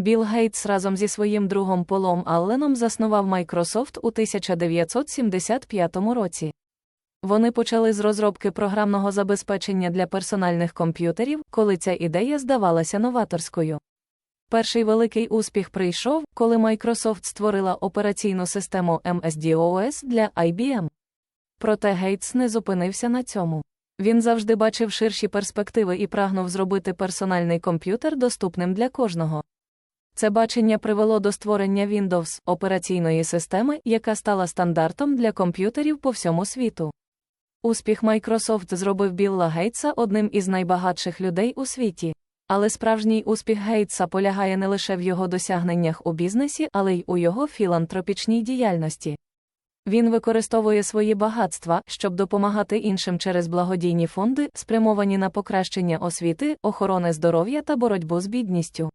Білл Гейтс разом зі своїм другом Полом Алленом заснував Microsoft у 1975 році. Вони почали з розробки програмного забезпечення для персональних комп'ютерів, коли ця ідея здавалася новаторською. Перший великий успіх прийшов, коли Microsoft створила операційну систему MS-DOS для IBM. Проте Гейтс не зупинився на цьому. Він завжди бачив ширші перспективи і прагнув зробити персональний комп'ютер доступним для кожного. Це бачення привело до створення Windows операційної системи, яка стала стандартом для комп'ютерів по всьому світу. Успіх Microsoft зробив Білла Гейтса одним із найбагатших людей у світі. Але справжній успіх Гейтса полягає не лише в його досягненнях у бізнесі, але й у його філантропічній діяльності. Він використовує свої багатства, щоб допомагати іншим через благодійні фонди, спрямовані на покращення освіти, охорони здоров'я та боротьбу з бідністю.